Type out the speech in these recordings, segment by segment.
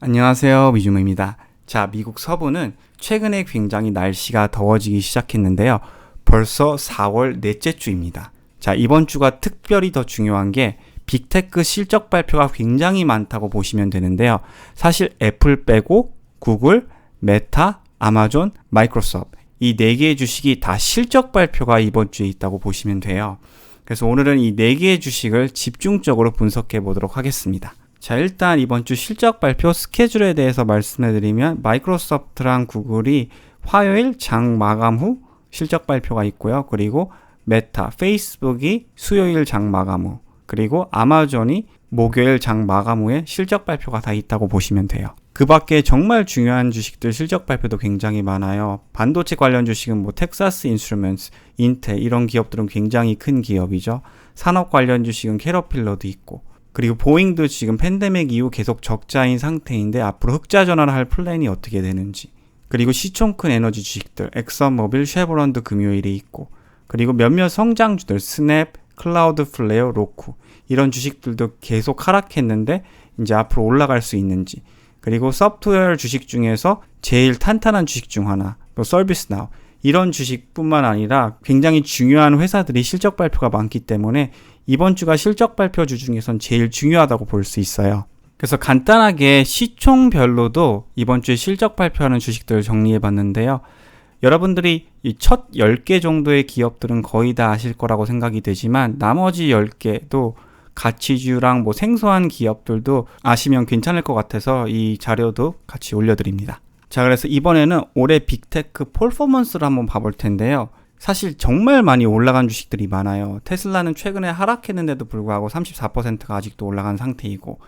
안녕하세요. 미주무입니다. 자, 미국 서부는 최근에 굉장히 날씨가 더워지기 시작했는데요. 벌써 4월 넷째 주입니다. 자, 이번 주가 특별히 더 중요한 게 빅테크 실적 발표가 굉장히 많다고 보시면 되는데요. 사실 애플 빼고 구글, 메타, 아마존, 마이크로소프트 이 네 개의 주식이 다 실적 발표가 이번 주에 있다고 보시면 돼요. 그래서 오늘은 이 네 개의 주식을 집중적으로 분석해 보도록 하겠습니다. 자, 일단 이번 주 실적 발표 스케줄에 대해서 말씀해 드리면 마이크로소프트랑 구글이 화요일 장 마감 후 실적 발표가 있고요. 그리고 메타, 페이스북이 수요일 장 마감 후, 그리고 아마존이 목요일 장 마감 후에 실적 발표가 다 있다고 보시면 돼요. 그 밖에 정말 중요한 주식들 실적 발표도 굉장히 많아요. 반도체 관련 주식은 뭐 텍사스 인스트루먼스, 인텔 이런 기업들은 굉장히 큰 기업이죠. 산업 관련 주식은 캐러필러도 있고 그리고 보잉도 지금 팬데믹 이후 계속 적자인 상태인데 앞으로 흑자 전환을 할 플랜이 어떻게 되는지. 그리고 시총 큰 에너지 주식들 엑선모빌, 쉐보런도 금요일에 있고 그리고 몇몇 성장주들 스냅, 클라우드 플레어, 로쿠 이런 주식들도 계속 하락했는데 이제 앞으로 올라갈 수 있는지. 그리고 소프트웨어 주식 중에서 제일 탄탄한 주식 중 하나, 또 서비스 나우. 이런 주식뿐만 아니라 굉장히 중요한 회사들이 실적 발표가 많기 때문에 이번 주가 실적 발표주 중에선 제일 중요하다고 볼 수 있어요. 그래서 간단하게 시총별로도 이번 주에 실적 발표하는 주식들을 정리해 봤는데요. 여러분들이 이첫 10개 정도의 기업들은 거의 다 아실 거라고 생각이 되지만 나머지 10개도 가치주랑 뭐 생소한 기업들도 아시면 괜찮을 것 같아서 이 자료도 같이 올려드립니다. 자, 그래서 이번에는 올해 빅테크 퍼포먼스를 한번 봐볼 텐데요. 사실 정말 많이 올라간 주식들이 많아요. 테슬라는 최근에 하락했는데도 불구하고 34%가 아직도 올라간 상태이고,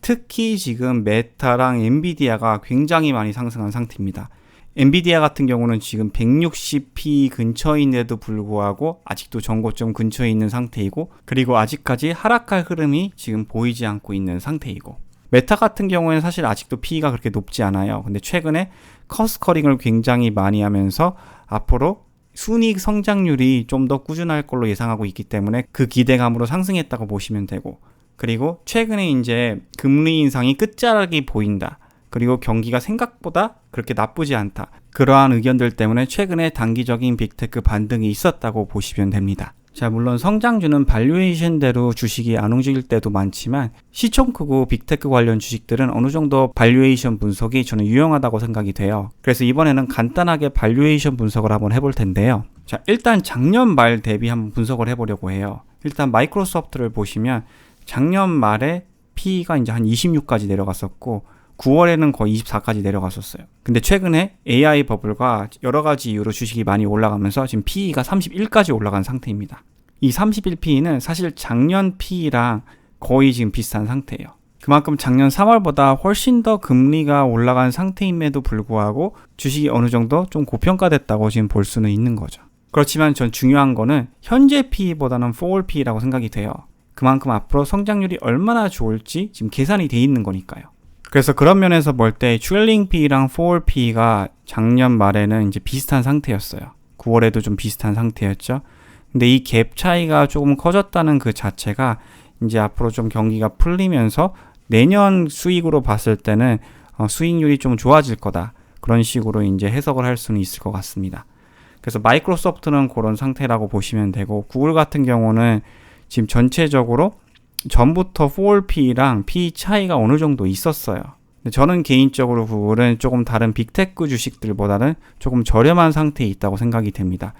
특히 지금 메타랑 엔비디아가 굉장히 많이 상승한 상태입니다. 엔비디아 같은 경우는 지금 160p 근처인데도 불구하고 아직도 전고점 근처에 있는 상태이고 그리고 아직까지 하락할 흐름이 지금 보이지 않고 있는 상태이고 메타 같은 경우에는 사실 아직도 P가 그렇게 높지 않아요. 근데 최근에 커스커링을 굉장히 많이 하면서 앞으로 순이익 성장률이 좀 더 꾸준할 걸로 예상하고 있기 때문에 그 기대감으로 상승했다고 보시면 되고 그리고 최근에 이제 금리 인상이 끝자락이 보인다. 그리고 경기가 생각보다 그렇게 나쁘지 않다. 그러한 의견들 때문에 최근에 단기적인 빅테크 반등이 있었다고 보시면 됩니다. 자, 물론 성장주는 발류에이션대로 주식이 안 움직일 때도 많지만 시총 크고 빅테크 관련 주식들은 어느 정도 발류에이션 분석이 저는 유용하다고 생각이 돼요. 그래서 이번에는 간단하게 발류에이션 분석을 한번 해볼 텐데요. 자, 일단 작년 말 대비 한번 분석을 해보려고 해요. 일단 마이크로소프트를 보시면 작년 말에 PE가 이제 한 26까지 내려갔었고 9월에는 거의 24까지 내려갔었어요. 근데 최근에 AI 버블과 여러 가지 이유로 주식이 많이 올라가면서 지금 PE가 31까지 올라간 상태입니다. 이 31PE는 사실 작년 PE랑 거의 지금 비슷한 상태예요. 그만큼 작년 3월보다 훨씬 더 금리가 올라간 상태임에도 불구하고 주식이 어느 정도 좀 고평가됐다고 지금 볼 수는 있는 거죠. 그렇지만 전 중요한 거는 현재 PE보다는 forward PE라고 생각이 돼요. 그만큼 앞으로 성장률이 얼마나 좋을지 지금 계산이 돼 있는 거니까요. 그래서 그런 면에서 볼때 트레일링 P랑 4P가 작년 말에는 이제 비슷한 상태였어요. 9월에도 좀 비슷한 상태였죠. 근데 이 갭 차이가 조금 커졌다는 그 자체가 이제 앞으로 좀 경기가 풀리면서 내년 수익으로 봤을 때는 어, 수익률이 좀 좋아질 거다. 그런 식으로 이제 해석을 할 수는 있을 것 같습니다. 그래서 마이크로소프트는 그런 상태라고 보시면 되고 구글 같은 경우는 지금 전체적으로 전부터 4P랑 P 차이가 어느 정도 있었어요. 저는 개인적으로 구글은 조금 다른 빅테크 주식들보다는 조금 저렴한 상태에 있다고 생각이 됩니다.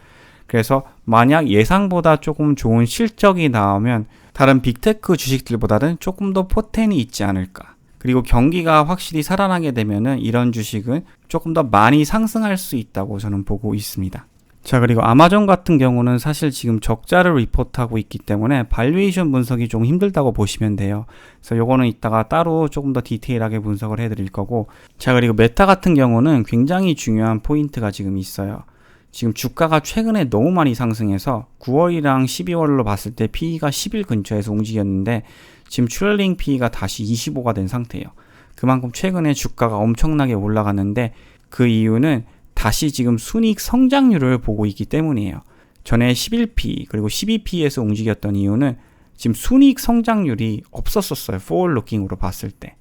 그래서 만약 예상보다 조금 좋은 실적이 나오면 다른 빅테크 주식들보다는 조금 더 포텐이 있지 않을까. 그리고 경기가 확실히 살아나게 되면은 이런 주식은 조금 더 많이 상승할 수 있다고 저는 보고 있습니다. 자, 그리고 아마존 같은 경우는 사실 지금 적자를 리포트하고 있기 때문에 발류에이션 분석이 좀 힘들다고 보시면 돼요. 그래서 요거는 이따가 따로 조금 더 디테일하게 분석을 해 드릴 거고. 자, 그리고 메타 같은 경우는 굉장히 중요한 포인트가 지금 있어요. 지금 주가가 최근에 너무 많이 상승해서 9월이랑 12월로 봤을 때 PE가 10일 근처에서 움직였는데 지금 트레일링 PE가 다시 25가 된 상태예요. 그만큼 최근에 주가가 엄청나게 올라갔는데 그 이유는 다시 지금 순익 성장률을 보고 있기 때문이에요. 전에 11P 그리고 12P에서 움직였던 이유는 지금 순익 성장률이 없었었어요. forward looking으로 봤을 때.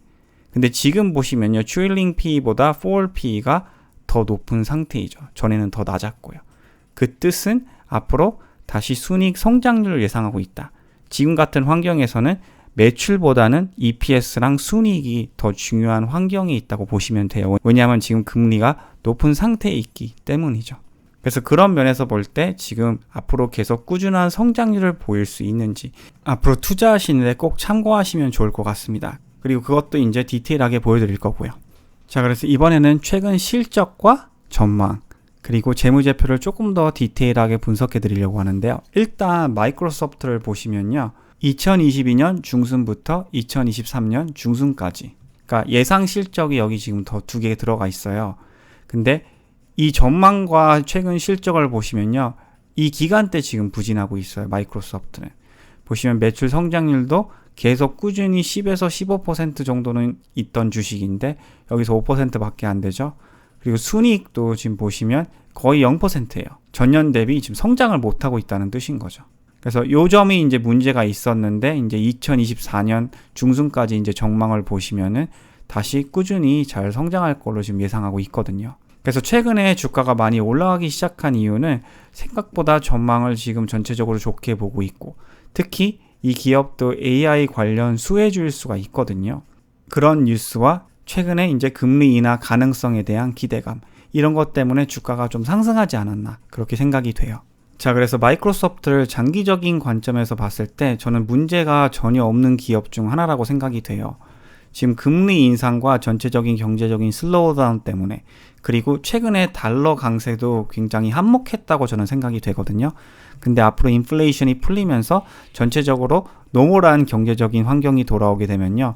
근데 지금 보시면요. 트레일링 P보다 forward P가 더 높은 상태이죠. 전에는 더 낮았고요. 그 뜻은 앞으로 다시 순이익 성장률을 예상하고 있다. 지금 같은 환경에서는 매출보다는 EPS랑 순이익이 더 중요한 환경에 있다고 보시면 돼요. 왜냐하면 지금 금리가 높은 상태에 있기 때문이죠. 그래서 그런 면에서 볼 때 지금 앞으로 계속 꾸준한 성장률을 보일 수 있는지 앞으로 투자하시는데 꼭 참고하시면 좋을 것 같습니다. 그리고 그것도 이제 디테일하게 보여드릴 거고요. 자, 그래서 이번에는 최근 실적과 전망, 그리고 재무제표를 조금 더 디테일하게 분석해 드리려고 하는데요. 일단 마이크로소프트를 보시면요. 2022년 중순부터 2023년 중순까지. 그러니까 예상 실적이 여기 지금 더 두 개 들어가 있어요. 근데 이 전망과 최근 실적을 보시면요. 이 기간 때 지금 부진하고 있어요. 마이크로소프트는. 보시면 매출 성장률도 계속 꾸준히 10에서 15% 정도는 있던 주식인데 여기서 5%밖에 안 되죠. 그리고 순이익도 지금 보시면 거의 0%예요. 전년 대비 지금 성장을 못 하고 있다는 뜻인 거죠. 그래서 요 점이 이제 문제가 있었는데 이제 2024년 중순까지 이제 전망을 보시면은 다시 꾸준히 잘 성장할 걸로 지금 예상하고 있거든요. 그래서 최근에 주가가 많이 올라가기 시작한 이유는 생각보다 전망을 지금 전체적으로 좋게 보고 있고 특히 이 기업도 AI 관련 수혜주일 수가 있거든요. 그런 뉴스와 최근에 이제 금리 인하 가능성에 대한 기대감 이런 것 때문에 주가가 좀 상승하지 않았나 그렇게 생각이 돼요. 자, 그래서 마이크로소프트를 장기적인 관점에서 봤을 때 저는 문제가 전혀 없는 기업 중 하나라고 생각이 돼요. 지금 금리 인상과 전체적인 경제적인 슬로우다운 때문에 그리고 최근에 달러 강세도 굉장히 한몫했다고 저는 생각이 되거든요. 근데 앞으로 인플레이션이 풀리면서 전체적으로 노멀한 경제적인 환경이 돌아오게 되면요.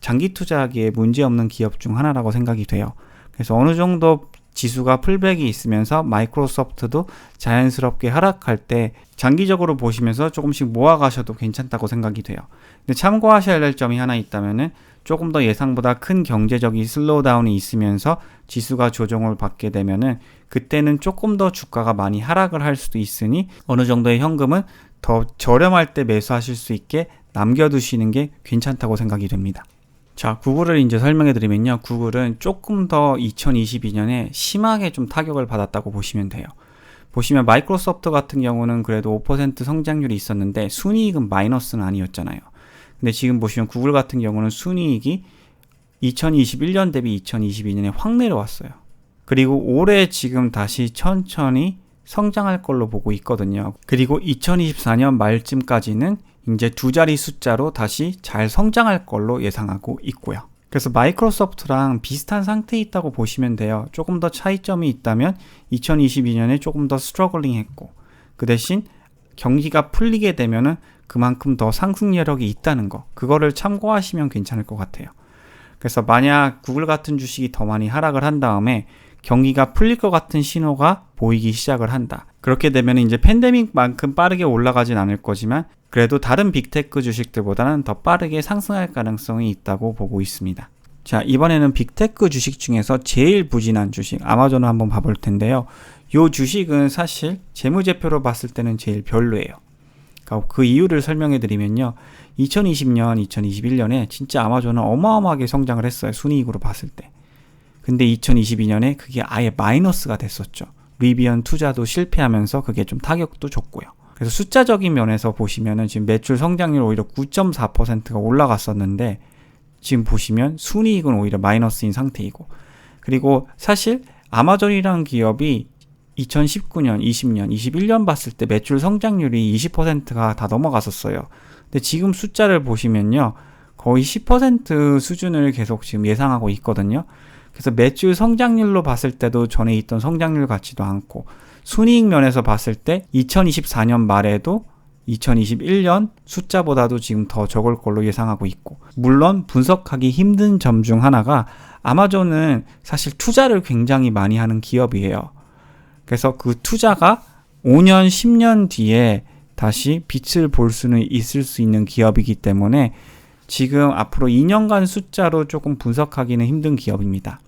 장기 투자하기에 문제없는 기업 중 하나라고 생각이 돼요. 그래서 어느 정도 지수가 풀백이 있으면서 마이크로소프트도 자연스럽게 하락할 때 장기적으로 보시면서 조금씩 모아가셔도 괜찮다고 생각이 돼야 근데 참고하셔야 될 점이 하나 있다면은 조금 더 예상보다 큰 경제적인 슬로우다운이 있으면서 지수가 조정을 받게 되면은 그때는 조금 더 주가가 많이 하락을 할 수도 있으니 어느 정도의 현금은 더 저렴할 때 매수하실 수 있게 남겨두시는 게 괜찮다고 생각이 됩니다. 자, 구글을 이제 설명해 드리면요. 구글은 조금 더 2022년에 심하게 좀 타격을 받았다고 보시면 돼요. 보시면 마이크로소프트 같은 경우는 그래도 5% 성장률이 있었는데 순이익은 마이너스는 아니었잖아요. 근데 지금 보시면 구글 같은 경우는 순이익이 2021년 대비 2022년에 확 내려왔어요. 그리고 올해 지금 다시 천천히 성장할 걸로 보고 있거든요. 그리고 2024년 말쯤까지는 이제 두 자리 숫자로 다시 잘 성장할 걸로 예상하고 있고요. 그래서 마이크로소프트랑 비슷한 상태에 있다고 보시면 돼요. 조금 더 차이점이 있다면 2022년에 조금 더 스트러글링 했고 그 대신 경기가 풀리게 되면은 그만큼 더 상승 여력이 있다는 거 그거를 참고하시면 괜찮을 것 같아요. 그래서 만약 구글 같은 주식이 더 많이 하락을 한 다음에 경기가 풀릴 것 같은 신호가 보이기 시작을 한다. 그렇게 되면 이제 팬데믹만큼 빠르게 올라가진 않을 거지만 그래도 다른 빅테크 주식들보다는 더 빠르게 상승할 가능성이 있다고 보고 있습니다. 자, 이번에는 빅테크 주식 중에서 제일 부진한 주식, 아마존을 한번 봐볼 텐데요. 이 주식은 사실 재무제표로 봤을 때는 제일 별로예요. 그러니까 그 이유를 설명해 드리면요. 2020년, 2021년에 진짜 아마존은 어마어마하게 성장을 했어요. 순이익으로 봤을 때. 근데 2022년에 그게 아예 마이너스가 됐었죠. 리비언 투자도 실패하면서 그게 좀 타격도 줬고요. 그래서 숫자적인 면에서 보시면은 지금 매출 성장률 오히려 9.4%가 올라갔었는데 지금 보시면 순이익은 오히려 마이너스인 상태이고 그리고 사실 아마존이라는 기업이 2019년, 20년, 21년 봤을 때 매출 성장률이 20%가 다 넘어갔었어요. 근데 지금 숫자를 보시면요. 거의 10% 수준을 계속 지금 예상하고 있거든요. 그래서 매출 성장률로 봤을 때도 전에 있던 성장률 같지도 않고 순이익 면에서 봤을 때 2024년 말에도 2021년 숫자보다도 지금 더 적을 걸로 예상하고 있고 물론 분석하기 힘든 점 중 하나가 아마존은 사실 투자를 굉장히 많이 하는 기업이에요. 그래서 그 투자가 5년, 10년 뒤에 다시 빛을 볼 수는 있을 수 있는 기업이기 때문에 지금 앞으로 2년간 숫자로 조금 분석하기는 힘든 기업입니다.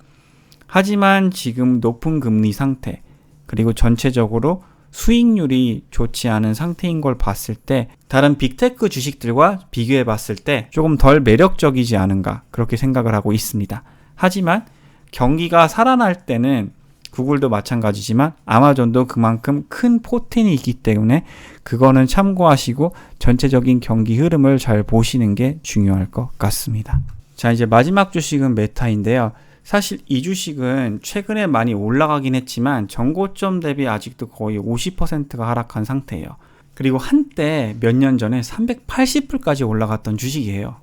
하지만 지금 높은 금리 상태, 그리고 전체적으로 수익률이 좋지 않은 상태인 걸 봤을 때 다른 빅테크 주식들과 비교해 봤을 때 조금 덜 매력적이지 않은가 그렇게 생각을 하고 있습니다. 하지만 경기가 살아날 때는 구글도 마찬가지지만 아마존도 그만큼 큰 포텐이 있기 때문에 그거는 참고하시고 전체적인 경기 흐름을 잘 보시는 게 중요할 것 같습니다. 자, 이제 마지막 주식은 메타인데요. 사실 이 주식은 최근에 많이 올라가긴 했지만 전고점 대비 아직도 거의 50%가 하락한 상태예요. 그리고 한때 몇 년 전에 380불까지 올라갔던 주식이에요.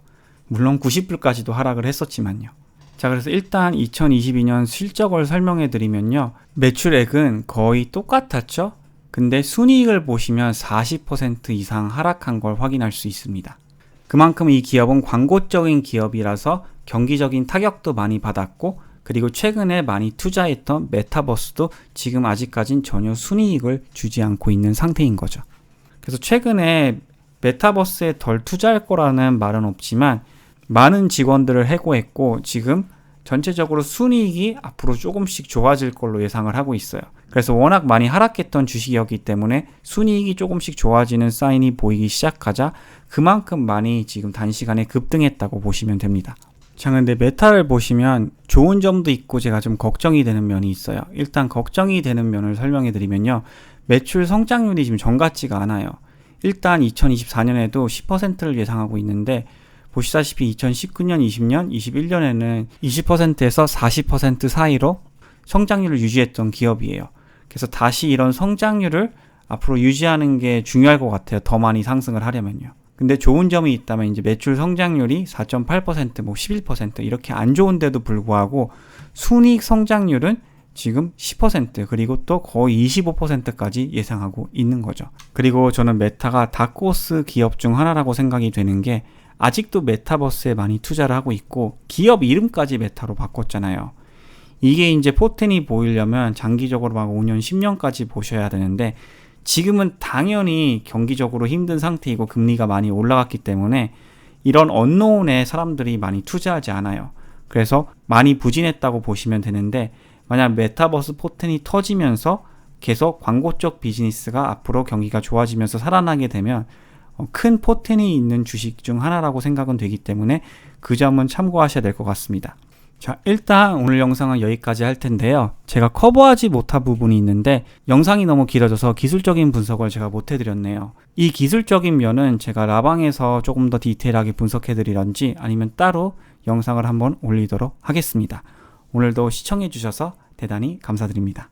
물론 90불까지도 하락을 했었지만요. 자, 그래서 일단 2022년 실적을 설명해 드리면요. 매출액은 거의 똑같았죠? 근데 순이익을 보시면 40% 이상 하락한 걸 확인할 수 있습니다. 그만큼 이 기업은 광고적인 기업이라서 경기적인 타격도 많이 받았고 그리고 최근에 많이 투자했던 메타버스도 지금 아직까진 전혀 순이익을 주지 않고 있는 상태인 거죠. 그래서 최근에 메타버스에 덜 투자할 거라는 말은 없지만 많은 직원들을 해고했고 지금 전체적으로 순이익이 앞으로 조금씩 좋아질 걸로 예상을 하고 있어요. 그래서 워낙 많이 하락했던 주식이었기 때문에 순이익이 조금씩 좋아지는 사인이 보이기 시작하자 그만큼 많이 지금 단시간에 급등했다고 보시면 됩니다. 자, 근데 메타를 보시면 좋은 점도 있고 제가 좀 걱정이 되는 면이 있어요. 일단 걱정이 되는 면을 설명해 드리면요. 매출 성장률이 지금 정 같지가 않아요. 일단 2024년에도 10%를 예상하고 있는데 보시다시피 2019년, 20년, 21년에는 20%에서 40% 사이로 성장률을 유지했던 기업이에요. 그래서 다시 이런 성장률을 앞으로 유지하는 게 중요할 것 같아요. 더 많이 상승을 하려면요. 근데 좋은 점이 있다면 이제 매출 성장률이 4.8%, 뭐 11% 이렇게 안 좋은데도 불구하고 순이익 성장률은 지금 10% 그리고 또 거의 25%까지 예상하고 있는 거죠. 그리고 저는 메타가 다코스 기업 중 하나라고 생각이 되는 게 아직도 메타버스에 많이 투자를 하고 있고 기업 이름까지 메타로 바꿨잖아요. 이게 이제 포텐이 보이려면 장기적으로 막 5년, 10년까지 보셔야 되는데 지금은 당연히 경기적으로 힘든 상태이고 금리가 많이 올라갔기 때문에 이런 언노운에 사람들이 많이 투자하지 않아요. 그래서 많이 부진했다고 보시면 되는데 만약 메타버스 포텐이 터지면서 계속 광고 쪽 비즈니스가 앞으로 경기가 좋아지면서 살아나게 되면 어, 큰 포텐이 있는 주식 중 하나라고 생각은 되기 때문에 그 점은 참고하셔야 될 것 같습니다. 자, 일단 오늘 영상은 여기까지 할 텐데요. 제가 커버하지 못한 부분이 있는데 영상이 너무 길어져서 기술적인 분석을 제가 못 해드렸네요. 이 기술적인 면은 제가 라방에서 조금 더 디테일하게 분석해드리던지 아니면 따로 영상을 한번 올리도록 하겠습니다. 오늘도 시청해주셔서 대단히 감사드립니다.